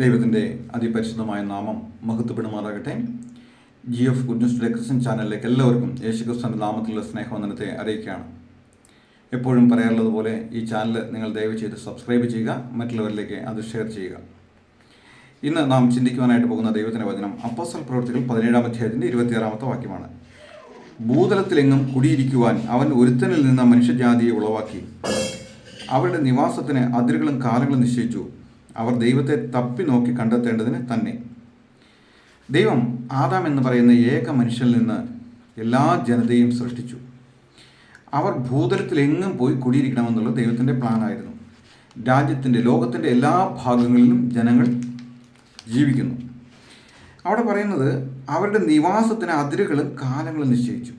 ദൈവത്തിന്റെ അതിപരിശുദ്ധമായ നാമം മഹത്വപ്പെടുമാറാകട്ടെ. G F good news Christian ചാനലിലേക്ക് എല്ലാവർക്കും യേശുക്രിസ്തുവിന്റെ നാമത്തിലുള്ള സ്നേഹവന്ദനത്തെ അറിയിക്കുകയാണ്. എപ്പോഴും പറയാറുള്ളതുപോലെ ഈ ചാനൽ നിങ്ങൾ ദയവ് ചെയ്ത് സബ്സ്ക്രൈബ് ചെയ്യുക മറ്റുള്ളവരിലേക്ക് അത് ഷെയർ ചെയ്യുക. ഇന്ന് നാം ചിന്തിക്കുവാനായിട്ട് പോകുന്ന ദൈവത്തിന്റെ വചനം അപ്പോസൽ പ്രവൃത്തികൾ പതിനേഴാം അധ്യായത്തിന്റെ ഇരുപത്തിയാറാമത്തെ വാക്യമാണ്. ഭൂതലത്തിലെങ്ങും കുടിയിരിക്കുവാൻ അവൻ ഒരുത്തനിൽ നിന്ന് മനുഷ്യജാതിയെ ഉളവാക്കി. അവരുടെ നിവാസത്തിന് അതിരുകളും കാലങ്ങളും നിശ്ചയിച്ചു. അവർ ദൈവത്തെ തപ്പി നോക്കി കണ്ടെത്തേണ്ടതിന് തന്നെ. ദൈവം ആദാം എന്ന് പറയുന്ന ഏക മനുഷ്യനിൽ നിന്ന് എല്ലാ ജനതയും സൃഷ്ടിച്ചു. അവർ ഭൂതലത്തിലെങ്ങും പോയി കുടിയിരിക്കണമെന്നുള്ള ദൈവത്തിന്റെ പ്ലാനായിരുന്നു. രാജ്യത്തിന്റെ ലോകത്തിന്റെ എല്ലാ ഭാഗങ്ങളിലും ജനങ്ങൾ ജീവിക്കുന്നു. അവിടെ പറയുന്നത് അവരുടെ നിവാസത്തിന് അതിരുകളും കാലങ്ങളും നിശ്ചയിച്ചു.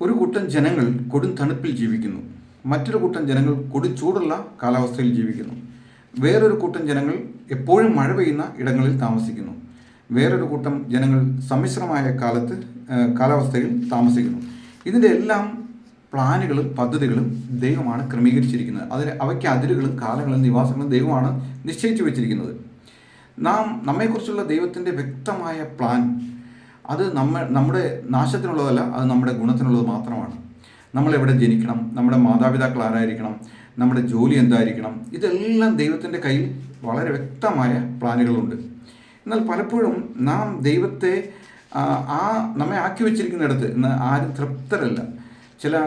ഒരു കൂട്ടം ജനങ്ങൾ കൊടും തണുപ്പിൽ ജീവിക്കുന്നു. മറ്റൊരു കൂട്ടം ജനങ്ങൾ കൊടും ചൂടുള്ള കാലാവസ്ഥയിൽ ജീവിക്കുന്നു. വേറൊരു കൂട്ടം ജനങ്ങൾ എപ്പോഴും മഴ പെയ്യുന്ന ഇടങ്ങളിൽ താമസിക്കുന്നു. വേറൊരു കൂട്ടം ജനങ്ങൾ സമ്മിശ്രമായ കാലത്ത് കാലാവസ്ഥയിൽ താമസിക്കുന്നു. ഇതിന്റെ എല്ലാം പ്ലാനുകളും പദ്ധതികളും ദൈവമാണ് ക്രമീകരിച്ചിരിക്കുന്നത്. അതിന് അവയ്ക്ക് അതിരുകളും കാലങ്ങളും നിവാസങ്ങളും ദൈവമാണ് നിശ്ചയിച്ചു വെച്ചിരിക്കുന്നത്. നാം നമ്മെക്കുറിച്ചുള്ള ദൈവത്തിന്റെ വ്യക്തമായ പ്ലാൻ അത് നമ്മ നമ്മുടെ നാശത്തിനുള്ളതല്ല അത് നമ്മുടെ ഗുണത്തിനുള്ളത് മാത്രമാണ്. നമ്മൾ എവിടെ ജനിക്കണം നമ്മുടെ മാതാപിതാക്കൾ ആരായിരിക്കണം നമ്മുടെ ജോലി എന്തായിരിക്കണം? ഇതെല്ലാം ദൈവത്തിന്റെ കയ്യിൽ വളരെ വ്യക്തമായ പ്ലാനുകളുണ്ട്. എന്നാൽ പലപ്പോഴും നാം ദൈവത്തെ ആ, നമ്മെ ആക്കി വെച്ചിരിക്കുന്നിടത്ത് ഇന്ന് ആരും തൃപ്തരല്ല. ചില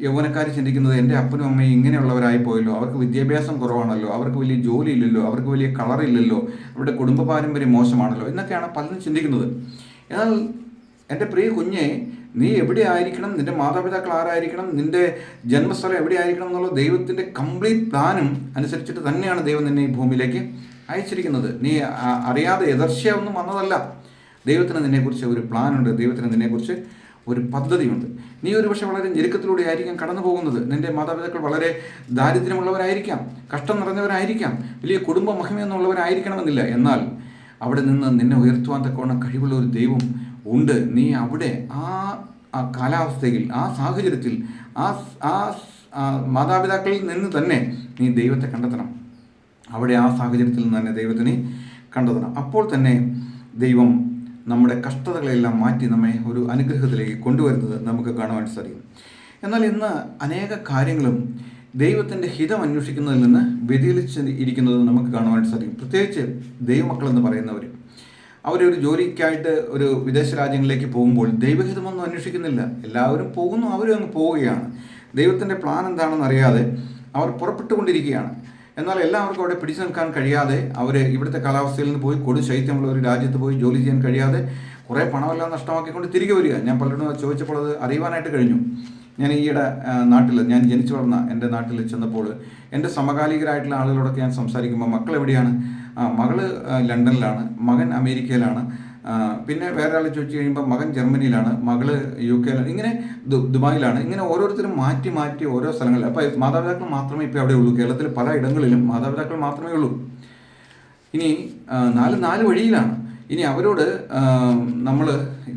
യൗവനക്കാർ ചിന്തിക്കുന്നത് എന്റെ അപ്പനും അമ്മയും ഇങ്ങനെയുള്ളവരായി പോയല്ലോ. അവർക്ക് വിദ്യാഭ്യാസം കുറവാണല്ലോ. അവർക്ക് വലിയ ജോലി ഇല്ലല്ലോ. അവർക്ക് വലിയ കളറില്ലല്ലോ അവരുടെ കുടുംബ പാരമ്പര്യം മോശമാണല്ലോ. എന്നൊക്കെയാണ് പലരും ചിന്തിക്കുന്നത്. എന്നാൽ എന്റെ പ്രിയ കുഞ്ഞെ നീ എവിടെ ആയിരിക്കണം? നിന്റെ മാതാപിതാക്കൾ ആരായിരിക്കണം? നിന്റെ ജന്മസ്ഥലം എവിടെ ആയിരിക്കണം എന്നുള്ള ദൈവത്തിന്റെ കംപ്ലീറ്റ് പ്ലാനും അനുസരിച്ചിട്ട് തന്നെയാണ് ദൈവം നിന്നെ ഈ ഭൂമിയിലേക്ക് അയച്ചിരിക്കുന്നത്. നീ അറിയാതെ എതിർച്ച ഒന്നും വന്നതല്ല. ദൈവത്തിന് നിന്നെക്കുറിച്ച് ഒരു പ്ലാനുണ്ട് ദൈവത്തിന് നിന്നെക്കുറിച്ച് ഒരു പദ്ധതിയുണ്ട്. നീ ഒരു പക്ഷെ വളരെ ഞെരുക്കത്തിലൂടെ ആയിരിക്കാം കടന്നു പോകുന്നത്. നിന്റെ മാതാപിതാക്കൾ വളരെ ദാരിദ്ര്യമുള്ളവരായിരിക്കാം. കഷ്ടം നിറഞ്ഞവരായിരിക്കാം. വലിയ കുടുംബ മഹിമയൊന്നുള്ളവരായിരിക്കണമെന്നില്ല എന്നാൽ അവിടെ നിന്ന് നിന്നെ ഉയർത്തുവാൻ തക്കവണ്ണം കഴിവുള്ള ഒരു ദൈവം ഉണ്ട്. നീ അവിടെ ആ കാലാവസ്ഥയിൽ ആ സാഹചര്യത്തിൽ ആ ആ മാതാപിതാക്കളിൽ നിന്ന് തന്നെ നീ ദൈവത്തെ കണ്ടെത്തണം. അവിടെ ആ സാഹചര്യത്തിൽ നിന്ന് തന്നെ ദൈവത്തിനെ കണ്ടെത്തണം. അപ്പോൾ തന്നെ ദൈവം നമ്മുടെ കഷ്ടതകളെല്ലാം മാറ്റി നമ്മെ ഒരു അനുഗ്രഹത്തിലേക്ക് കൊണ്ടുവരുന്നത് നമുക്ക് കാണുവാൻ സാധിക്കും. എന്നാൽ ഇന്ന് അനേക കാര്യങ്ങളും ദൈവത്തിന്റെ ഹിതം അന്വേഷിക്കുന്നതിൽ നിന്ന് വ്യതിചലിച്ച് ഇരിക്കുന്നത് നമുക്ക് കാണുവാൻ സാധിക്കും. പ്രത്യേകിച്ച് ദൈവമക്കളെന്ന് പറയുന്നവർ അവരൊരു ജോലിക്കായിട്ട് ഒരു വിദേശ രാജ്യങ്ങളിലേക്ക് പോകുമ്പോൾ ദൈവഹിതമൊന്നും അന്വേഷിക്കുന്നില്ല. എല്ലാവരും പോകുന്നു അവരും അങ്ങ് പോവുകയാണ്. ദൈവത്തിന്റെ പ്ലാൻ എന്താണെന്ന് അറിയാതെ അവർ പുറപ്പെട്ടുകൊണ്ടിരിക്കുകയാണ്. എന്നാൽ എല്ലാവർക്കും അവിടെ പിടിച്ചു നിൽക്കാൻ കഴിയാതെ അവർ ഇവിടുത്തെ കാലാവസ്ഥയിൽ നിന്ന് പോയി കൊടു ശൈത്യമുള്ള ഒരു രാജ്യത്ത് പോയി ജോലി ചെയ്യാൻ കഴിയാതെ കുറേ പണമെല്ലാം നഷ്ടമാക്കിക്കൊണ്ട് തിരികെ വരിക. ഞാൻ പലരോടും ചോദിച്ചപ്പോൾ അത് അറിയുവാനായിട്ട് കഴിഞ്ഞു. ഞാൻ ഈയിടെ നാട്ടിൽ ഞാൻ ജനിച്ചു വളർന്ന എന്റെ നാട്ടിൽ ചെന്നപ്പോൾ എന്റെ സമകാലികരായിട്ടുള്ള ആളുകളോടൊക്കെ ഞാൻ സംസാരിക്കുമ്പോൾ മക്കൾ എവിടെയാണ് മകൾ ലണ്ടനിലാണ് മകൻ അമേരിക്കയിലാണ്. പിന്നെ വേറെ ആൾ ചോദിച്ചു കഴിയുമ്പോൾ മകൻ ജർമ്മനിയിലാണ് മകൾ യു കെയിലാണ് ഇങ്ങനെ ദുബായിലാണ്. ഇങ്ങനെ ഓരോരുത്തരും മാറ്റി മാറ്റി ഓരോ സ്ഥലങ്ങളിൽ. അപ്പോൾ മാതാപിതാക്കൾ മാത്രമേ ഇപ്പോൾ അവിടെ ഉള്ളൂ. കേരളത്തിൽ പല ഇടങ്ങളിലും മാതാപിതാക്കൾ മാത്രമേ ഉള്ളൂ. ഇനി നാല് നാല് വഴിയിലാണ്. ഇനി അവരോട് നമ്മൾ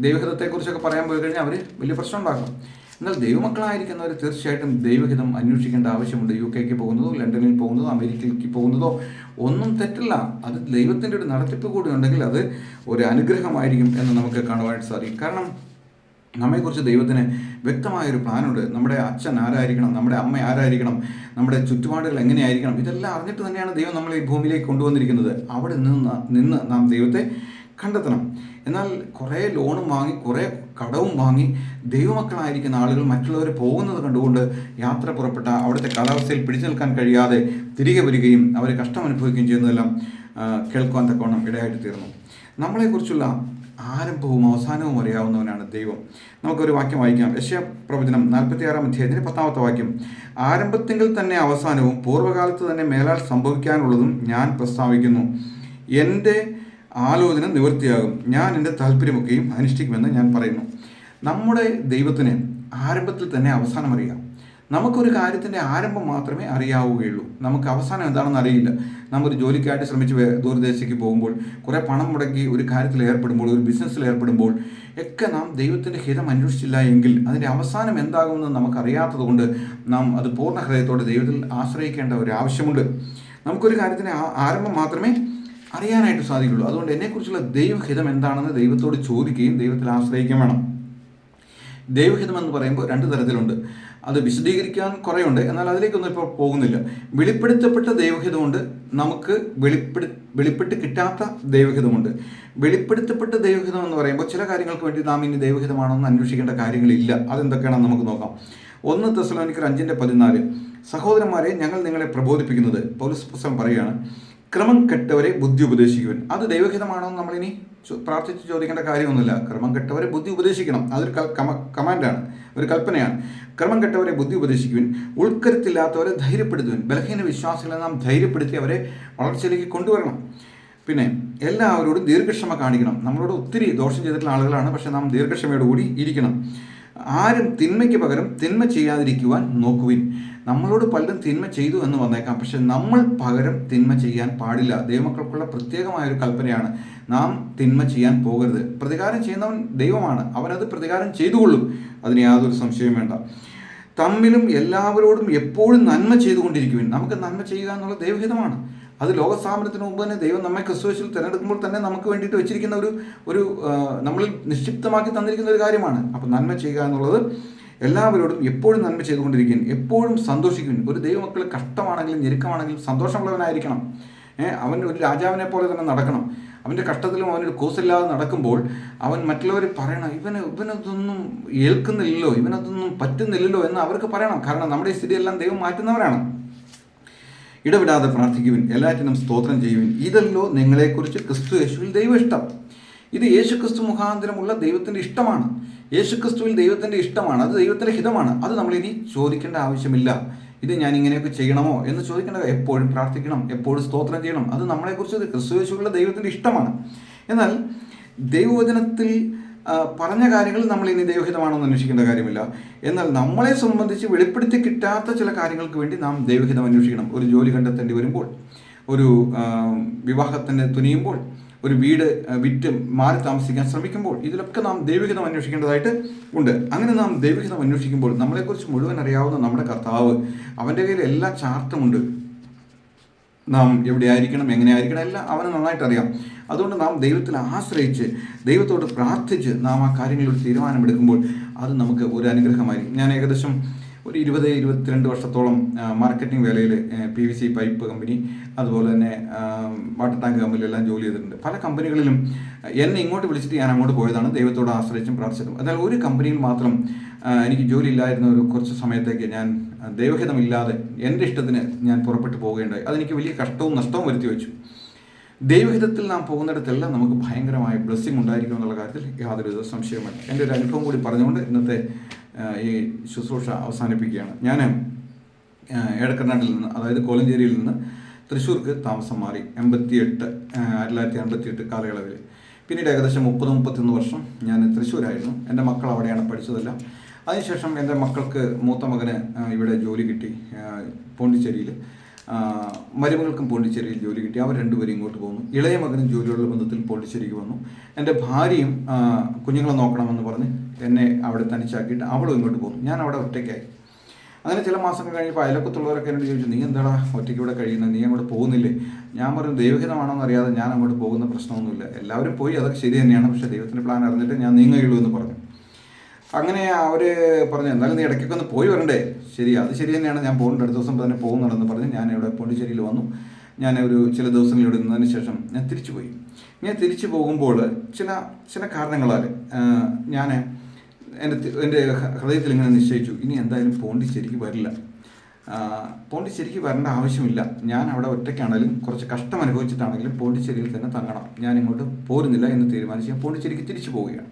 ദൈവഹിതത്തെക്കുറിച്ചൊക്കെ പറയാൻ പോയി കഴിഞ്ഞാൽ അവർ വലിയ പ്രശ്നം ഉണ്ടാക്കും എന്നാൽ ദൈവമക്കളായിരിക്കുന്നവർ തീർച്ചയായിട്ടും ദൈവഹിതം അന്വേഷിക്കേണ്ട ആവശ്യമുണ്ട്. യു കെക്ക് പോകുന്നതോ ലണ്ടനിൽ പോകുന്നതോ അമേരിക്കയിലേക്ക് പോകുന്നതോ ഒന്നും തെറ്റല്ല. അത് ദൈവത്തിന്റെ ഒരു നടത്തിപ്പ് കൂടി ഉണ്ടെങ്കിൽ അത് ഒരു അനുഗ്രഹമായിരിക്കും എന്ന് നമുക്ക് കാണുവാനായിട്ട് സാധിക്കും. കാരണം നമ്മെക്കുറിച്ച് ദൈവത്തിന് വ്യക്തമായൊരു പ്ലാനുണ്ട്. നമ്മുടെ അച്ഛൻ ആരായിരിക്കണം? നമ്മുടെ അമ്മ ആരായിരിക്കണം? നമ്മുടെ ചുറ്റുപാടുകൾ എങ്ങനെയായിരിക്കണം? ഇതെല്ലാം അറിഞ്ഞിട്ട് തന്നെയാണ് ദൈവം നമ്മളെ ഈ ഭൂമിയിലേക്ക് കൊണ്ടുവന്നിരിക്കുന്നത്. അവിടെ നിന്ന് നിന്ന് നാം ദൈവത്തെ കണ്ടെത്തണം. എന്നാൽ കുറേ ലോണും വാങ്ങി കുറേ കടവും വാങ്ങി ദൈവമക്കളായിരിക്കുന്ന ആളുകൾ മറ്റുള്ളവർ പോകുന്നത് കണ്ടുകൊണ്ട് യാത്ര പുറപ്പെട്ട അവിടുത്തെ കാലാവസ്ഥയിൽ പിടിച്ചു നിൽക്കാൻ കഴിയാതെ തിരികെ വരികയും അവർ കഷ്ടം അനുഭവിക്കുകയും ചെയ്യുന്നതെല്ലാം കേൾക്കുവാൻ തക്കവണ്ണം ഇടയായിട്ട് തീർന്നു. നമ്മളെക്കുറിച്ചുള്ള ആരംഭവും അവസാനവും അറിയാവുന്നവനാണ് ദൈവം. നമുക്കൊരു വാക്യം വായിക്കാം. യശ്യ പ്രവചനം നാൽപ്പത്തി ആറാം അധ്യായത്തിന് പത്താമത്തെ വാക്യം. ആരംഭത്തിങ്കിൽ തന്നെ അവസാനവും പൂർവകാലത്ത് തന്നെ മേലാൽ സംഭവിക്കാനുള്ളതും ഞാൻ പ്രസ്താവിക്കുന്നു. എന്റെ ആലോചന നിവൃത്തിയാകും. ഞാൻ എന്റെ താല്പര്യമൊക്കെയും അനുഷ്ഠിക്കുമെന്ന് ഞാൻ പറയുന്നു. നമ്മുടെ ദൈവത്തിന് ആരംഭത്തിൽ തന്നെ അവസാനം അറിയാം. നമുക്കൊരു കാര്യത്തിന്റെ ആരംഭം മാത്രമേ അറിയാവുകയുള്ളൂ. നമുക്ക് അവസാനം എന്താണെന്ന് അറിയില്ല. നമ്മൊരു ജോലിക്കായിട്ട് ശ്രമിച്ച് ദൂരദേശത്തേക്ക് പോകുമ്പോൾ കുറേ പണം മുടക്കി ഒരു കാര്യത്തിൽ ഏർപ്പെടുമ്പോൾ ഒരു ബിസിനസ്സിൽ ഏർപ്പെടുമ്പോൾ ഒക്കെ നാം ദൈവത്തിന്റെ ഹിതം അന്വേഷിച്ചില്ല എങ്കിൽ അതിന്റെ അവസാനം എന്താകുമെന്ന് നമുക്കറിയാത്തത് കൊണ്ട് നാം അത് പൂർണ ഹൃദയത്തോടെ ദൈവത്തിൽ ആശ്രയിക്കേണ്ട ഒരു ആവശ്യമുണ്ട് നമുക്കൊരു കാര്യത്തിന് ആരംഭം മാത്രമേ അറിയാനായിട്ട് സാധിക്കുള്ളൂ. അതുകൊണ്ട് എന്നെക്കുറിച്ചുള്ള ദൈവഹിതം എന്താണെന്ന് ദൈവത്തോട് ചോദിക്കുകയും ദൈവത്തിൽ ആശ്രയിക്കുകയും വേണം. ദൈവഹിതം എന്ന് പറയുമ്പോൾ രണ്ട് തരത്തിലുണ്ട്. അത് വിശദീകരിക്കാൻ കുറേയുണ്ട്. എന്നാൽ അതിലേക്കൊന്നും ഇപ്പോൾ പോകുന്നില്ല. വെളിപ്പെടുത്തപ്പെട്ട ദൈവഹിതമുണ്ട്. നമുക്ക് വെളിപ്പെടു വെളിപ്പെട്ട് കിട്ടാത്ത ദൈവഹിതമുണ്ട്. വെളിപ്പെടുത്തപ്പെട്ട ദൈവഹിതം എന്ന് പറയുമ്പോൾ ചില കാര്യങ്ങൾക്ക് വേണ്ടി നാം ഇനി ദൈവഹിതമാണെന്ന് അന്വേഷിക്കേണ്ട കാര്യങ്ങളില്ല. അതെന്തൊക്കെയാണെന്ന് നമുക്ക് നോക്കാം. ഒന്ന് തെസലോനിക്കർ അഞ്ചിന്റെ പതിനാല്. സഹോദരന്മാരെ ഞങ്ങൾ നിങ്ങളെ പ്രബോധിപ്പിക്കുന്നത് പൗലസ് പുസ്തകം പറയുകയാണ് ക്രമം കെട്ടവരെ ബുദ്ധി ഉപദേശിക്കുവൻ. അത് ദൈവഹിതമാണോ എന്ന് നമ്മളിനി പ്രാർത്ഥിച്ച് ചോദിക്കേണ്ട കാര്യമൊന്നുമില്ല. ക്രമം കെട്ടവരെ ബുദ്ധി ഉപദേശിക്കണം. അതൊരു കമ കമാൻഡാണ്. ഒരു കൽപ്പനയാണ്. ക്രമം കെട്ടവരെ ബുദ്ധി ഉപദേശിക്കുവൻ ഉൾക്കരുത്തില്ലാത്തവരെ ധൈര്യപ്പെടുത്തുവൻ ബലഹീന വിശ്വാസികളെ നാം ധൈര്യപ്പെടുത്തി അവരെ വളർച്ചയിലേക്ക് കൊണ്ടുവരണം. പിന്നെ എല്ലാവരോടും ദീർഘക്ഷമ കാണിക്കണം. നമ്മളോട് ഒത്തിരി ദോഷം ചെയ്തിട്ടുള്ള ആളുകളാണ് പക്ഷെ നാം ദീർഘക്ഷമയോടുകൂടി ഇരിക്കണം. ആരും തിന്മയ്ക്ക് പകരം തിന്മ ചെയ്യാതിരിക്കുവാൻ നോക്കുവിൻ. നമ്മളോട് പലരും തിന്മ ചെയ്തു എന്ന് വന്നേക്കാം. പക്ഷെ നമ്മൾ പകരം തിന്മ ചെയ്യാൻ പാടില്ല. ദൈവമക്കൾക്കുള്ള പ്രത്യേകമായ ഒരു കൽപ്പനയാണ് നാം തിന്മ ചെയ്യാൻ പോകരുത്. പ്രതികാരം ചെയ്യുന്നവൻ ദൈവമാണ്. അവനത് പ്രതികാരം ചെയ്തുകൊള്ളും. അതിന് യാതൊരു സംശയവും വേണ്ട. തമ്മിലും എല്ലാവരോടും എപ്പോഴും നന്മ ചെയ്തുകൊണ്ടിരിക്കുവിൻ. നമുക്ക് നന്മ ചെയ്യുക എന്നുള്ള ദൈവഹിതമാണ്. അത് ലോകസ്ഥാപനത്തിന് മുമ്പ് തന്നെ ദൈവം നമ്മെ ക്രിസ്തുവേശിൽ തിരഞ്ഞെടുക്കുമ്പോൾ തന്നെ നമുക്ക് വേണ്ടിയിട്ട് വെച്ചിരിക്കുന്ന ഒരു ഒരു നമ്മളിൽ നിക്ഷിപ്തമാക്കി തന്നിരിക്കുന്ന ഒരു കാര്യമാണ്. അപ്പം നന്മ ചെയ്യുക എന്നുള്ളത് എല്ലാവരോടും എപ്പോഴും നന്മ ചെയ്തുകൊണ്ടിരിക്കും എപ്പോഴും സന്തോഷിക്കും ഒരു ദൈവമക്കൾ കഷ്ടമാണെങ്കിലും ഞെരുക്കമാണെങ്കിലും സന്തോഷമുള്ളവനായിരിക്കണം. അവൻ ഒരു രാജാവിനെ പോലെ തന്നെ നടക്കണം. അവന്റെ കഷ്ടത്തിലും അവനൊരു കൂസില്ലാതെ നടക്കുമ്പോൾ അവൻ മറ്റുള്ളവർ പറയണം ഇവന് ഇവനതൊന്നും ഏൽക്കുന്നില്ലല്ലോ ഇവനതൊന്നും പറ്റുന്നില്ലല്ലോ എന്ന് അവർക്ക് പറയണം. കാരണം നമ്മുടെ ഈ സ്ഥിതിയെല്ലാം ദൈവം മാറ്റുന്നവരാണ്. ഇടവിടാതെ പ്രാർത്ഥിക്കുവിൻ എല്ലാറ്റിനും സ്തോത്രം ചെയ്യുവിൻ. ഇതല്ലോ നിങ്ങളെക്കുറിച്ച് ക്രിസ്തു യേശുവിൽ ദൈവ ഇഷ്ടം ഇത് യേശു ക്രിസ്തു മുഖാന്തരമുള്ള ദൈവത്തിന്റെ ഇഷ്ടമാണ്. യേശു ക്രിസ്തുവിൽ ദൈവത്തിന്റെ ഇഷ്ടമാണ്. അത് ദൈവത്തിന്റെ ഹിതമാണ്. അത് നമ്മളിനി ചോദിക്കേണ്ട ആവശ്യമില്ല. ഇത് ഞാൻ ഇങ്ങനെയൊക്കെ ചെയ്യണമോ എന്ന് ചോദിക്കേണ്ട എപ്പോഴും പ്രാർത്ഥിക്കണം എപ്പോഴും സ്തോത്രം ചെയ്യണം. അത് നമ്മളെക്കുറിച്ച് ക്രിസ്തു യേശുവിലുള്ള ദൈവത്തിന്റെ ഇഷ്ടമാണ്. എന്നാൽ ദൈവവചനത്തിൽ പറഞ്ഞ കാര്യങ്ങൾ നമ്മൾ ഇനി ദൈവഹിതമാണെന്ന് അന്വേഷിക്കേണ്ട കാര്യമില്ല. എന്നാൽ നമ്മളെ സംബന്ധിച്ച് വെളിപ്പെടുത്തി കിട്ടാത്ത ചില കാര്യങ്ങൾക്ക് വേണ്ടി നാം ദൈവഹിതം അന്വേഷിക്കണം. ഒരു ജോലി കണ്ടെത്തേണ്ടി വരുമ്പോൾ ഒരു വിവാഹത്തിന് തുനിയുമ്പോൾ ഒരു വീട് വിറ്റ് മാറി താമസിക്കാൻ ശ്രമിക്കുമ്പോൾ ഇതിലൊക്കെ നാം ദൈവഹിതം അന്വേഷിക്കേണ്ടതായിട്ട് ഉണ്ട്. അങ്ങനെ നാം ദൈവഹിതം അന്വേഷിക്കുമ്പോൾ നമ്മളെക്കുറിച്ച് മുഴുവൻ അറിയാവുന്ന നമ്മുടെ കർത്താവ് അവന്റെ കയ്യിൽ എല്ലാ ചാർട്ടുമുണ്ട് നാം എവിടെ ആയിരിക്കണം എങ്ങനെ ആയിരിക്കണം എല്ലാം അവന് നന്നായിട്ട് അറിയാം അതുകൊണ്ട് നാം ദൈവത്തിൽ ആശ്രയിച്ച് ദൈവത്തോട് പ്രാർത്ഥിച്ച് നാം ആ കാര്യങ്ങളിൽ തീരുമാനമെടുക്കുമ്പോൾ അത് നമുക്ക് ഒരു അനുഗ്രഹമായിരിക്കും. ഞാൻ ഏകദേശം ഒരു ഇരുപത് ഇരുപത്തിരണ്ട് വർഷത്തോളം marketing വേലയിൽ P V C pipe company അതുപോലെ തന്നെ വാട്ടർ ടാങ്ക് കമ്പനിയിലെല്ലാം ജോലി ചെയ്തിട്ടുണ്ട്. പല കമ്പനികളിലും എന്നെ ഇങ്ങോട്ട് വിളിച്ചിട്ട് ഞാൻ അങ്ങോട്ട് പോയതാണ്. ദൈവത്തോട് ആശ്രയിച്ചും പ്രാർത്ഥിച്ചതും എന്നാൽ ഒരു കമ്പനിയിൽ മാത്രം എനിക്ക് ജോലി ഇല്ലായിരുന്ന ഒരു കുറച്ച് സമയത്തേക്ക് ഞാൻ ദൈവഹിതമില്ലാതെ എന്റെ ഇഷ്ടത്തിന് ഞാൻ പുറപ്പെട്ടു പോവുകയുണ്ടായി. അതെനിക്ക് വലിയ കഷ്ടവും നഷ്ടവും വരുത്തി വെച്ചു. ദൈവഹിതത്തിൽ നാം പോകുന്നിടത്തെല്ലാം നമുക്ക് ഭയങ്കരമായ ബ്ലെസ്സിങ് ഉണ്ടായിരിക്കും എന്നുള്ള കാര്യത്തിൽ യാതൊരു സംശയവുമില്ല. എന്റെ ഒരു അനുഭവം കൂടി പറഞ്ഞുകൊണ്ട് ഇന്നത്തെ ഈ ശുശ്രൂഷ അവസാനിപ്പിക്കുകയാണ്. ഞാൻ ഏഴക്കർനാട്ടിൽ നിന്ന് അതായത് കോലഞ്ചേരിയിൽ നിന്ന് തൃശ്ശൂർക്ക് താമസം മാറി എൺപത്തിയെട്ട് ആയിരത്തി തൊള്ളായിരത്തി കാലയളവിൽ പിന്നീട് ഏകദേശം മുപ്പത് മുപ്പത്തൊന്ന് വർഷം ഞാൻ തൃശ്ശൂരായിരുന്നു. എന്റെ മക്കൾ അവിടെയാണ് പഠിച്ചതെല്ലാം. അതിനുശേഷം എന്റെ മക്കൾക്ക് മൂത്ത മകന് ഇവിടെ ജോലി കിട്ടി പോണ്ടിച്ചേരിയിൽ മരുമകൾക്കും പോണ്ടിച്ചേരിയിൽ ജോലി കിട്ടി. അവർ രണ്ടുപേരും ഇങ്ങോട്ട് പോകുന്നു ഇളയ മകനും ജോലിയുള്ള ബന്ധത്തിൽ പോണ്ടിച്ചേരിക്ക് വന്നു. എന്റെ ഭാര്യയും കുഞ്ഞുങ്ങളെ നോക്കണമെന്ന് പറഞ്ഞ് എന്നെ അവിടെ തനിച്ചാക്കിയിട്ട് അവളും ഇങ്ങോട്ട് പോകും ഞാൻ അവിടെ ഒറ്റയ്ക്കായി. അങ്ങനെ ചില മാസങ്ങൾ കഴിഞ്ഞപ്പോൾ അയലക്കത്തുള്ളവരൊക്കെ എന്നോട് ചോദിച്ചു നീ എന്താടാ ഒറ്റയ്ക്ക് ഇവിടെ കഴിയുന്നത് നീ അങ്ങോട്ട് പോകുന്നില്ലേ? ഞാൻ പറഞ്ഞു ദൈവഹിതമാണോന്ന് അറിയാതെ ഞാൻ അങ്ങോട്ട് പോകുന്ന പ്രശ്നമൊന്നുമില്ല. എല്ലാവരും പോയി അതൊക്കെ ശരി തന്നെയാണ് പക്ഷെ ദൈവത്തിന്റെ പ്ലാൻ അറിഞ്ഞിട്ട് ഞാൻ നീങ്ങുകയുള്ളൂ എന്ന് പറഞ്ഞു. അങ്ങനെ അവർ പറഞ്ഞു എന്തായാലും നീ ഇടയ്ക്കൊക്കെ ഒന്ന് പോയി വരണ്ടേ? ശരി അത് ശരി തന്നെയാണ്. ഞാൻ പോകുന്നുണ്ട് അടുത്ത ദിവസം തന്നെ പോകുന്നുണ്ടെന്ന് പറഞ്ഞ് ഞാൻ ഇവിടെ പോണ്ടിച്ചേരിയിൽ വന്നു. ഞാൻ ഒരു ചില ദിവസങ്ങൾ ഇവിടെ നിന്നതിന് ശേഷം ഞാൻ തിരിച്ചു പോയി. ഞാൻ തിരിച്ചു പോകുമ്പോൾ ചില ചില കാരണങ്ങളാൽ ഞാൻ എന്റെ എന്റെ ഹൃദയത്തിൽ ഇങ്ങനെ നിശ്ചയിച്ചു. ഇനി എന്തായാലും പോണ്ടിച്ചേരിക്ക് വരില്ല. പോണ്ടിച്ചേരിക്ക് വരേണ്ട ആവശ്യമില്ല. ഞാൻ അവിടെ ഒറ്റയ്ക്കാണെങ്കിലും കുറച്ച് കഷ്ടം അനുഭവിച്ചിട്ടാണെങ്കിലും പോണ്ടിച്ചേരിയിൽ തന്നെ തങ്ങണം. ഞാൻ ഇങ്ങോട്ട് പോരുന്നില്ല എന്ന് തീരുമാനിച്ച് ഞാൻ പോണ്ടിച്ചേരിക്ക് തിരിച്ചു പോവുകയാണ്.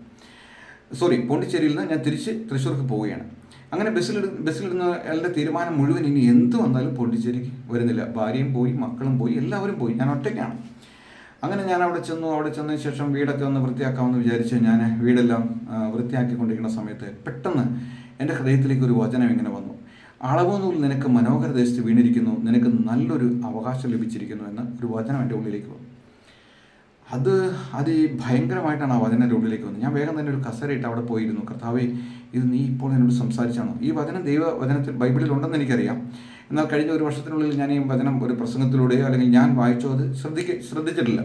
സോറി പോണ്ടിച്ചേരിയിൽ നിന്ന് ഞാൻ തിരിച്ച് തൃശ്ശൂർക്ക് പോവുകയാണ്. അങ്ങനെ ബസ്സിലിട ബസ്സിലിടുന്ന എല്ലാ തീരുമാനം മുഴുവൻ ഇനി എന്ത് വന്നാലും പോണ്ടിച്ചേരിക്ക് വരുന്നില്ല. ഭാര്യയും പോയി മക്കളും പോയി എല്ലാവരും പോയി. ഞാൻ ഒറ്റയ്ക്കാണ്. അങ്ങനെ ഞാൻ അവിടെ ചെന്നു അവിടെ ചെന്നതിന് ശേഷം വീടൊക്കെ ഒന്ന് വൃത്തിയാക്കാമെന്ന് വിചാരിച്ച് ഞാൻ വീടെല്ലാം വൃത്തിയാക്കിക്കൊണ്ടിരിക്കുന്ന സമയത്ത് പെട്ടെന്ന് എന്റെ ഹൃദയത്തിലേക്ക് ഒരു വചനം ഇങ്ങനെ വന്നു. അളവുനൂൽ നിനക്ക് മനോഹര ദേശത്ത് വീണിരിക്കുന്നു നിനക്ക് നല്ലൊരു അവകാശം ലഭിച്ചിരിക്കുന്നു എന്ന ഒരു വചനം എന്റെ ഉള്ളിലേക്ക് വന്നു. അത് അത് ഭയങ്കരമായിട്ടാണ് ആ വചനം എന്റെ ഉള്ളിലേക്ക് വന്നത്. ഞാൻ വേഗം തന്നെ ഒരു കസരയിട്ട് അവിടെ പോയിരുന്നു. കർത്താവേ ഇത് നീ ഇപ്പോൾ എന്നോട് സംസാരിച്ചാണോ? ഈ വചനം ദൈവ വചനത്തിൽ ബൈബിളിൽ ഉണ്ടെന്ന് എനിക്കറിയാം. എന്നാൽ കഴിഞ്ഞ ഒരു വർഷത്തിനുള്ളിൽ ഞാൻ ഈ വചനം ഒരു പ്രസംഗത്തിലൂടെയോ അല്ലെങ്കിൽ ഞാൻ വായിച്ചോ അത് ശ്രദ്ധിക്ക ശ്രദ്ധിച്ചിട്ടില്ല.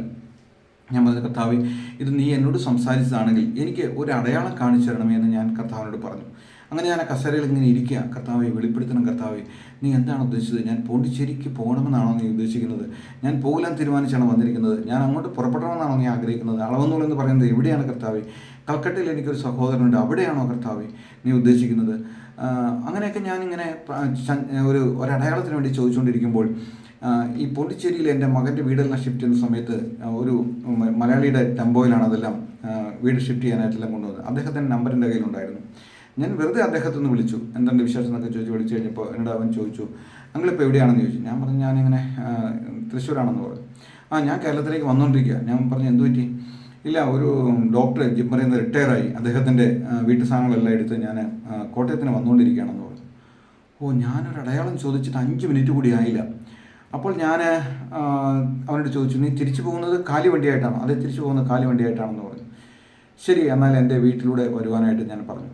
ഞാൻ പറഞ്ഞു കർത്താവ് ഇത് നീ എന്നോട് സംസാരിച്ചതാണെങ്കിൽ എനിക്ക് ഒരു അടയാളം കാണിച്ചു തരണമേ എന്ന് ഞാൻ കർത്താവിനോട് പറഞ്ഞു. അങ്ങനെ ഞാൻ ആ കസേരയിൽ ഇങ്ങനെ ഇരിക്കുക. കർത്താവെ വെളിപ്പെടുത്തണം കർത്താവെ. നീ എന്താണ് ഉദ്ദേശിച്ചത്? ഞാൻ പോണ്ടിച്ചേരിക്ക് പോകണമെന്നാണോ നീ ഉദ്ദേശിക്കുന്നത്? ഞാൻ പോകാൻ തീരുമാനിച്ചാണ് വന്നിരിക്കുന്നത്. ഞാൻ അങ്ങോട്ട് പുറപ്പെടണമെന്നാണോ നീ ആഗ്രഹിക്കുന്നത്? അളവെന്നുള്ളതെന്ന് പറയുന്നത് എവിടെയാണ് കർത്താവെ? കൽക്കട്ടയിൽ എനിക്കൊരു സഹോദരനുണ്ട്. അവിടെയാണോ കർത്താവ് നീ ഉദ്ദേശിക്കുന്നത്? അങ്ങനെയൊക്കെ ഞാനിങ്ങനെ ഒരു ഒരടയാളത്തിന് വേണ്ടി ചോദിച്ചുകൊണ്ടിരിക്കുമ്പോൾ ഈ പോണ്ടിച്ചേരിയിൽ എന്റെ മകന്റെ വീടെല്ലാം ഷിഫ്റ്റ് ചെയ്യുന്ന സമയത്ത് ഒരു മലയാളിയുടെ ടെമ്പോയിലാണ് അതെല്ലാം വീട് ഷിഫ്റ്റ് ചെയ്യാനായിട്ടെല്ലാം കൊണ്ടുവന്നത്. അദ്ദേഹത്തിന്റെ നമ്പർ എന്റെ കയ്യിലുണ്ടായിരുന്നു. ഞാൻ വെറുതെ അദ്ദേഹത്തെ ഒന്ന് വിളിച്ചു. എന്താണ് വിശേഷം എന്നൊക്കെ ചോദിച്ച് വിളിച്ചു കഴിഞ്ഞപ്പോൾ എന്നോട് അവൻ ചോദിച്ചു ഞങ്ങളിപ്പോൾ എവിടെയാണെന്ന് ചോദിച്ചു? ഞാൻ പറഞ്ഞു ഞാനിങ്ങനെ തൃശ്ശൂരാണെന്ന് പറഞ്ഞു. ആ ഞാൻ കേരളത്തിലേക്ക് വന്നുകൊണ്ടിരിക്കുക ഞാൻ പറഞ്ഞു എന്തു പറ്റി? ഇല്ല ഒരു ഡോക്ടർ ജിമ്മറിൽ നിന്ന് റിട്ടയറായി അദ്ദേഹത്തിന്റെ വീട്ടു സാധനങ്ങളെല്ലാം എടുത്ത് ഞാൻ കോട്ടയത്തിന് വന്നുകൊണ്ടിരിക്കുകയാണെന്ന് പറഞ്ഞു. ഓ ഞാനൊരു അടയാളം ചോദിച്ചിട്ട് അഞ്ച് മിനിറ്റ് കൂടി ആയില്ല. അപ്പോൾ ഞാൻ അവനോട് ചോദിച്ചു നീ തിരിച്ചു പോകുന്നത് കാലി വണ്ടിയായിട്ടാണോ അതെ തിരിച്ചു പോകുന്നത് കാലി വണ്ടിയായിട്ടാണെന്ന് പറഞ്ഞു. ശരി എന്നാൽ എന്റെ വീട്ടിലൂടെ വരുവാനായിട്ട് ഞാൻ പറഞ്ഞു.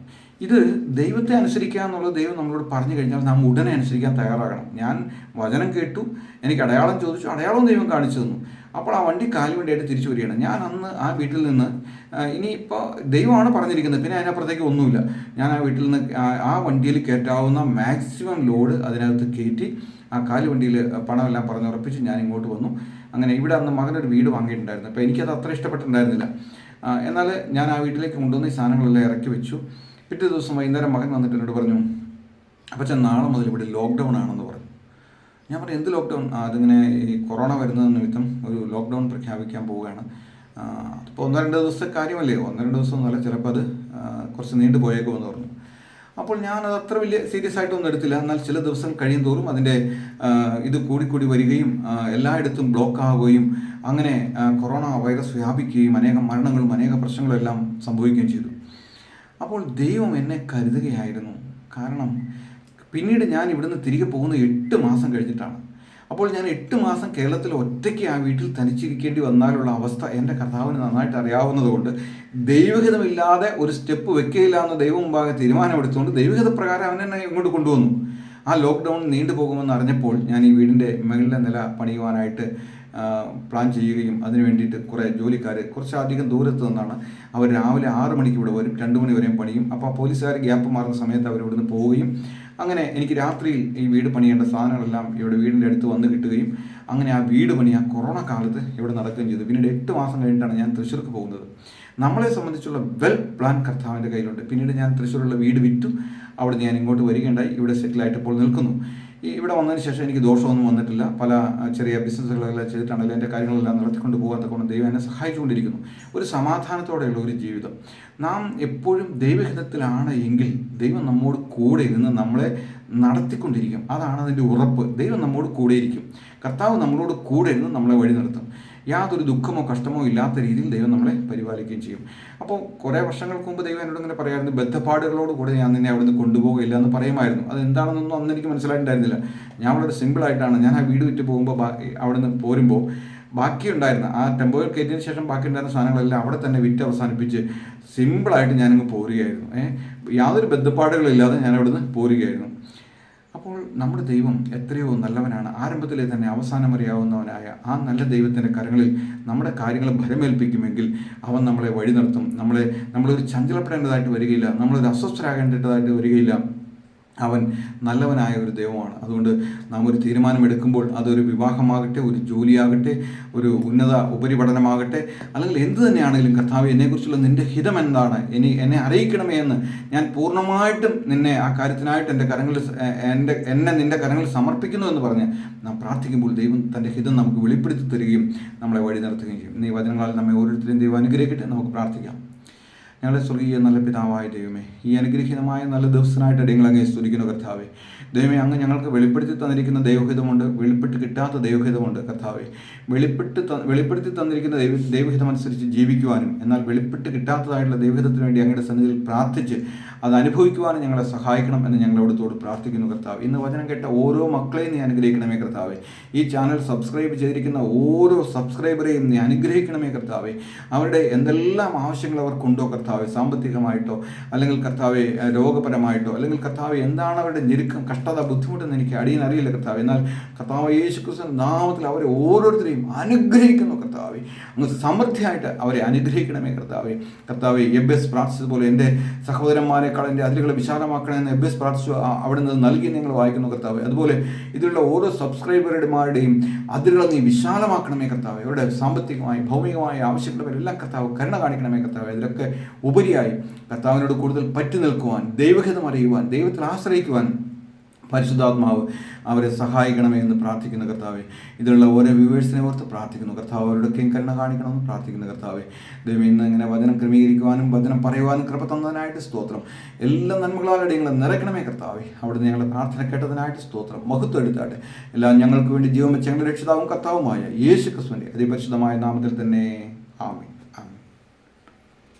ഇത് ദൈവത്തെ അനുസരിക്കുക എന്നുള്ളത് ദൈവം നമ്മളോട് പറഞ്ഞു കഴിഞ്ഞാൽ നാം ഉടനെ അനുസരിക്കാൻ തയ്യാറാകണം. ഞാൻ വചനം കേട്ടു എനിക്ക് അടയാളം ചോദിച്ചു അടയാളം ദൈവം കാണിച്ചു തന്നു. അപ്പോൾ ആ വണ്ടി കാലി വണ്ടിയായിട്ട് തിരിച്ചു വരികയാണ്. ഞാൻ അന്ന് ആ വീട്ടിൽ നിന്ന് ഇനിയിപ്പോൾ ദൈവമാണ് പറഞ്ഞിരിക്കുന്നത്. പിന്നെ അതിനപ്പുറത്തേക്ക് ഒന്നുമില്ല. ഞാൻ ആ വീട്ടിൽ നിന്ന് ആ- വണ്ടിയിൽ കയറ്റാവുന്ന മാക്സിമം ലോഡ് അതിനകത്ത് കയറ്റി ആ കാലി വണ്ടിയിൽ പണമെല്ലാം പറഞ്ഞുറപ്പിച്ച് ഞാൻ ഇങ്ങോട്ട് വന്നു. അങ്ങനെ ഇവിടെ അന്ന് മകനൊരു വീട് വാങ്ങിയിട്ടുണ്ടായിരുന്നു. അപ്പോൾ എനിക്കത് അത്ര ഇഷ്ടപ്പെട്ടിട്ടുണ്ടായിരുന്നില്ല. എന്നാൽ ഞാൻ ആ വീട്ടിലേക്ക് കൊണ്ടുവന്ന് ഈ സാധനങ്ങളെല്ലാം ഇറക്കി വെച്ചു. പിറ്റേ ദിവസം വൈകുന്നേരം മകൻ വന്നിട്ട് എന്നോട് പറഞ്ഞു അപ്പച്ചൻ നാളെ മുതൽ ഇവിടെ ലോക്ക്ഡൗൺ ആണെന്ന് പറഞ്ഞു. ഞാൻ പറഞ്ഞു എന്ത് ലോക്ക്ഡൗൺ അതിങ്ങനെ ഈ കൊറോണ വരുന്നത് നിമിത്തം ഒരു ലോക്ക്ഡൗൺ പ്രഖ്യാപിക്കാൻ പോവുകയാണ്. അതിപ്പോൾ ഒന്നോ രണ്ടോ ദിവസത്തെ കാര്യമല്ലേ? ഒന്നോ രണ്ടോ ദിവസം ഒന്നുമല്ല ചിലപ്പോൾ അത് കുറച്ച് നീണ്ടു പോയേക്കുമെന്ന് പറഞ്ഞു. അപ്പോൾ ഞാൻ അത് അത്ര വലിയ സീരിയസ് ആയിട്ടൊന്നും എടുത്തില്ല. എന്നാൽ ചില ദിവസം കഴിയും തോറും അതിന്റെ ഇത് കൂടിക്കൂടി വരികയും എല്ലായിടത്തും ബ്ലോക്ക് ആവുകയും അങ്ങനെ കൊറോണ വൈറസ് വ്യാപിക്കുകയും അനേകം മരണങ്ങളും അനേക പ്രശ്നങ്ങളും എല്ലാം സംഭവിക്കുകയും ചെയ്തു. അപ്പോൾ ദൈവം എന്നെ കരുതുകയായിരുന്നു. കാരണം പിന്നീട് ഞാൻ ഇവിടുന്ന് തിരികെ പോകുന്ന എട്ട് മാസം കഴിഞ്ഞിട്ടാണ്. അപ്പോൾ ഞാൻ എട്ട് മാസം കേരളത്തിൽ ഒറ്റയ്ക്ക് ആ വീട്ടിൽ തനിച്ചിരിക്കേണ്ടി വന്നാലുള്ള അവസ്ഥ എന്റെ കർത്താവിന് നന്നായിട്ട് അറിയാവുന്നതുകൊണ്ട് ദൈവഹിതമില്ലാതെ ഒരു സ്റ്റെപ്പ് വെക്കുകയില്ല എന്ന് ദൈവം മുമ്പാകെ തീരുമാനമെടുത്തുകൊണ്ട് ദൈവഹിത പ്രകാരം അവൻ എന്നെ ഇങ്ങോട്ട് കൊണ്ടുവന്നു. ആ ലോക്ക്ഡൗൺ നീണ്ടു പോകുമെന്ന് അറിഞ്ഞപ്പോൾ ഞാൻ ഈ വീടിന്റെ മുകളിലെ നില പണിയുവാനായിട്ട് പ്ലാൻ ചെയ്യുകയും അതിന് വേണ്ടിയിട്ട് കുറേ ജോലിക്കാർ കുറച്ചധികം ദൂരത്ത് നിന്നാണ് അവർ രാവിലെ ആറ് മണിക്ക് ഇവിടെ വരും രണ്ട് മണി വരെയും പണിയും. അപ്പോൾ പോലീസുകാർ ഗ്യാപ്പ് മാറുന്ന സമയത്ത് അവർ ഇവിടുന്ന് പോവുകയും അങ്ങനെ എനിക്ക് രാത്രിയിൽ ഈ വീട് പണിയേണ്ട സാധനങ്ങളെല്ലാം ഇവിടെ വീടിന്റെ അടുത്ത് വന്ന് കിട്ടുകയും അങ്ങനെ ആ വീട് പണി ആ കൊറോണ കാലത്ത് ഇവിടെ നടക്കുകയും ചെയ്തു. പിന്നീട് എട്ട് മാസം കഴിഞ്ഞിട്ടാണ് ഞാൻ തൃശ്ശൂർക്ക് പോകുന്നത്. നമ്മളെ സംബന്ധിച്ചുള്ള വെൽ പ്ലാൻ കർത്താവിന്റെ കയ്യിലുണ്ട്. പിന്നീട് ഞാൻ തൃശ്ശൂരുള്ള വീട് വിറ്റു. അവിടെ ഞാൻ ഇങ്ങോട്ട് വരികയുണ്ടായി. ഇവിടെ സെറ്റിലായിട്ട് ഇപ്പോൾ നിൽക്കുന്നു. ഈ ഇവിടെ വന്നതിന് ശേഷം എനിക്ക് ദോഷമൊന്നും വന്നിട്ടില്ല. പല ചെറിയ ബിസിനസ്സുകളെല്ലാം ചെയ്തിട്ടാണെങ്കിലും എന്റെ കാര്യങ്ങളെല്ലാം നടത്തിക്കൊണ്ട് കൊണ്ട് ദൈവം എന്നെ സഹായിച്ചുകൊണ്ടിരിക്കുന്നു. ഒരു സമാധാനത്തോടെയുള്ള ഒരു ജീവിതം. നാം എപ്പോഴും ദൈവഹിതത്തിലാണ് എങ്കിൽ ദൈവം നമ്മോട് കൂടെ ഇരുന്ന് നമ്മളെ നടത്തിക്കൊണ്ടിരിക്കും. അതാണ് അതിന്റെ ഉറപ്പ്. ദൈവം നമ്മോട് കൂടെയിരിക്കും കർത്താവ് നമ്മളോട് കൂടെ ഇരുന്ന് നമ്മളെ വഴി നടത്തും യാതൊരു ദുഃഖമോ കഷ്ടമോ ഇല്ലാത്ത രീതിയിൽ ദൈവം നമ്മളെ പരിപാലിക്കുകയും ചെയ്യും. അപ്പോൾ കുറേ വർഷങ്ങൾക്ക് മുമ്പ് ദൈവം എന്നോട് ഇങ്ങനെ പറയായിരുന്നു ബദ്ധപ്പാടുകളോട് കൂടെ ഞാൻ നിന്നെ അവിടുന്ന് കൊണ്ടുപോകില്ല എന്ന് പറയുമായിരുന്നു. അത് എന്താണെന്നൊന്നും അന്ന് എനിക്ക് മനസ്സിലായിട്ടുണ്ടായിരുന്നില്ല. ഞാൻ വളരെ സിമ്പിളായിട്ടാണ് ഞാൻ ആ വീട് വിറ്റ് പോകുമ്പോൾ അവിടെ അവിടുന്ന് പോരുമ്പോൾ ബാക്കിയുണ്ടായിരുന്ന ആ ടെമ്പോയിൽ കയറ്റിയതിന് ശേഷം ബാക്കി ഉണ്ടായിരുന്ന സാധനങ്ങളെല്ലാം അവിടെ തന്നെ വിറ്റ് അവസാനിപ്പിച്ച് സിമ്പിളായിട്ട് ഞാനങ്ങ് പോരുകയായിരുന്നു. ഏഹ് യാതൊരു ബന്ധപ്പാടുകളില്ലാതെ ഞാൻ അവിടുന്ന് പോരുകയായിരുന്നു. അപ്പോൾ നമ്മുടെ ദൈവം എത്രയോ നല്ലവനാണ്. ആരംഭത്തിലെ തന്നെ അവസാനം അറിയാവുന്നവനായ ആ നല്ല ദൈവത്തിന്റെ കരങ്ങളിൽ നമ്മുടെ കാര്യങ്ങൾ ഭരമേൽപ്പിക്കുമെങ്കിൽ അവൻ നമ്മളെ വഴി നടത്തും നമ്മളെ നമ്മളൊരു ചഞ്ചലപ്പെടേണ്ടതായിട്ട് വരികയില്ല. നമ്മളൊരു അസ്വസ്ഥരാകേണ്ടതായിട്ട് വരികയില്ല. അവൻ നല്ലവനായ ഒരു ദൈവമാണ്. അതുകൊണ്ട് നാം ഒരു തീരുമാനമെടുക്കുമ്പോൾ അതൊരു വിവാഹമാകട്ടെ ഒരു ജോലിയാകട്ടെ ഒരു ഉന്നത ഉപരിപഠനമാകട്ടെ അല്ലെങ്കിൽ എന്ത് തന്നെയാണെങ്കിലും കർത്താവ് എന്നെക്കുറിച്ചുള്ള നിന്റെ ഹിതം എന്താണ്? ഇനി എന്നെ അറിയിക്കണമേ എന്ന് ഞാൻ പൂർണമായിട്ടും നിന്നെ ആ കാര്യത്തിനായിട്ട് എന്റെ കരങ്ങളിൽ സ- എന്റെ എന്നെ നിന്റെ കരങ്ങളിൽ സമർപ്പിക്കുന്നു എന്ന് പറഞ്ഞ് നാം പ്രാർത്ഥിക്കുമ്പോൾ ദൈവം തന്റെ ഹിതം നമുക്ക് വെളിപ്പെടുത്തി തരികയും നമ്മളെ വഴി നടത്തുകയും ചെയ്യും. ഈ വചനങ്ങളാൽ നമ്മെ ഓരോരുത്തരെയും ദൈവം അനുഗ്രഹിക്കട്ടെ നമുക്ക് പ്രാർത്ഥിക്കാം. ഞങ്ങളുടെ സ്വർഗീയ നല്ല പിതാവായ ദൈവമേ ഈ അനുഗ്രഹീതമായ നല്ല ദിവസനായിട്ട് അടിയങ്ങൾ അങ്ങേ സ്തുതിക്കുന്നു കർത്താവെ. ദൈവമേ അങ്ങ് ഞങ്ങൾക്ക് വെളിപ്പെടുത്തി തന്നിരിക്കുന്ന ദൈവഹിതമുണ്ട് വെളിപ്പെട്ട് കിട്ടാത്ത ദൈവഹിതമുണ്ട് കർത്താവെ. വെളിപ്പെട്ട് വെളിപ്പെടുത്തി തന്നിരിക്കുന്ന ദൈവ ദൈവഹിതമനുസരിച്ച് ജീവിക്കുവാനും എന്നാൽ വെളിപ്പെട്ട് കിട്ടാത്തതായിട്ടുള്ള ദൈവഹിതത്തിന് വേണ്ടി അങ്ങയുടെ സന്നിധിയിൽ പ്രാർത്ഥിച്ച് അത് അനുഭവിക്കുവാനും ഞങ്ങളെ സഹായിക്കണം എന്ന് ഞങ്ങളോടത്തോട് പ്രാർത്ഥിക്കുന്നു കർത്താവ്. ഇന്ന് വചനം കേട്ട ഓരോ മക്കളെയും നീ അനുഗ്രഹിക്കണമേ കർത്താവെ. ഈ ചാനൽ സബ്സ്ക്രൈബ് ചെയ്തിരിക്കുന്ന ഓരോ സബ്സ്ക്രൈബറെയും നീ അനുഗ്രഹിക്കണമേ കർത്താവെ. അവരുടെ എന്തെല്ലാം ആവശ്യങ്ങൾ അവർക്കുണ്ടോ കർത്താവെ? സാമ്പത്തികമായിട്ടോ അല്ലെങ്കിൽ കർത്താവെ രോഗപരമായിട്ടോ അല്ലെങ്കിൽ കർത്താവ് എന്താണ് അവരുടെ ഞെരുക്കം കഷ്ടത ബുദ്ധിമുട്ടെന്ന് എനിക്ക് അടിയൻ അറിയില്ല കർത്താവ്. എന്നാൽ കർത്താവ് യേശു ക്രിസ്തു നാമത്തിൽ അവരെ ഓരോരുത്തരെയും അനുഗ്രഹിക്കുന്നു കർത്താവെ. അങ്ങ് സമൃദ്ധിയായിട്ട് അവരെ അനുഗ്രഹിക്കണമേ കർത്താവെ. കർത്താവെ എസ് പ്രാർത്ഥിച്ചതുപോലെ എന്റെ സഹോദരന്മാരെക്കാൾ എന്റെ അതിരുകളെ വിശാലമാക്കണമെന്ന് എബിസ് പ്രാർത്ഥിച്ചു. അവിടെ നിന്ന് നൽകി നിങ്ങൾ വായിക്കുന്നു കർത്താവ്. അതുപോലെ ഇതിലുള്ള ഓരോ സബ്സ്ക്രൈബറുടെമാരുടെയും അതിരുകളെ നീ വിശാലമാക്കണമേ കർത്താവ്. അവരുടെ സാമ്പത്തികമായി ഭൗമികമായ ആവശ്യങ്ങളുമെല്ലാം കർത്താവ് കരുണ കാണിക്കണമേ കർത്താവ്. ഇതിലൊക്കെ ഉപരിയായി കർത്താവിനോട് കൂടുതൽ പറ്റി നിൽക്കുവാൻ ദൈവഹിതം അറിയുവാൻ ദൈവത്തിൽ ആശ്രയിക്കുവാൻ പരിശുദ്ധാത്മാവ് അവരെ സഹായിക്കണമേ എന്ന് പ്രാർത്ഥിക്കുന്ന കർത്താവെ. ഇതിലുള്ള ഓരോ വ്യൂവേഴ്സിനെ ഓർത്ത് പ്രാർത്ഥിക്കുന്നു. കർത്താവ് അവരുടെയൊക്കെയും കരുണ കാണിക്കണമെന്ന് പ്രാർത്ഥിക്കുന്ന കർത്താവെ. ദൈവം ഇന്ന് ഇങ്ങനെ വചനം ക്രമീകരിക്കുവാനും വചനം പറയുവാനും കൃപ തന്നതിനായിട്ട് സ്തോത്രം. എല്ലാ നന്മകളാൽ ഞങ്ങൾ നിറയ്ക്കണമേ കർത്താവെ. അവിടുന്ന് ഞങ്ങളുടെ പ്രാർത്ഥന കേട്ടതിനായിട്ട് സ്തോത്രം. മഹത്വം എടുത്താട്ടെ. എല്ലാം ഞങ്ങൾക്ക് വേണ്ടി ജീവൻ വെച്ച് ഞങ്ങളുടെ രക്ഷിതാവും കർത്താവുമായ യേശു ക്രിസ്തുവിന്റെ അതിപരിശുദ്ധമായ നാമത്തിൽ തന്നെ. ആമേ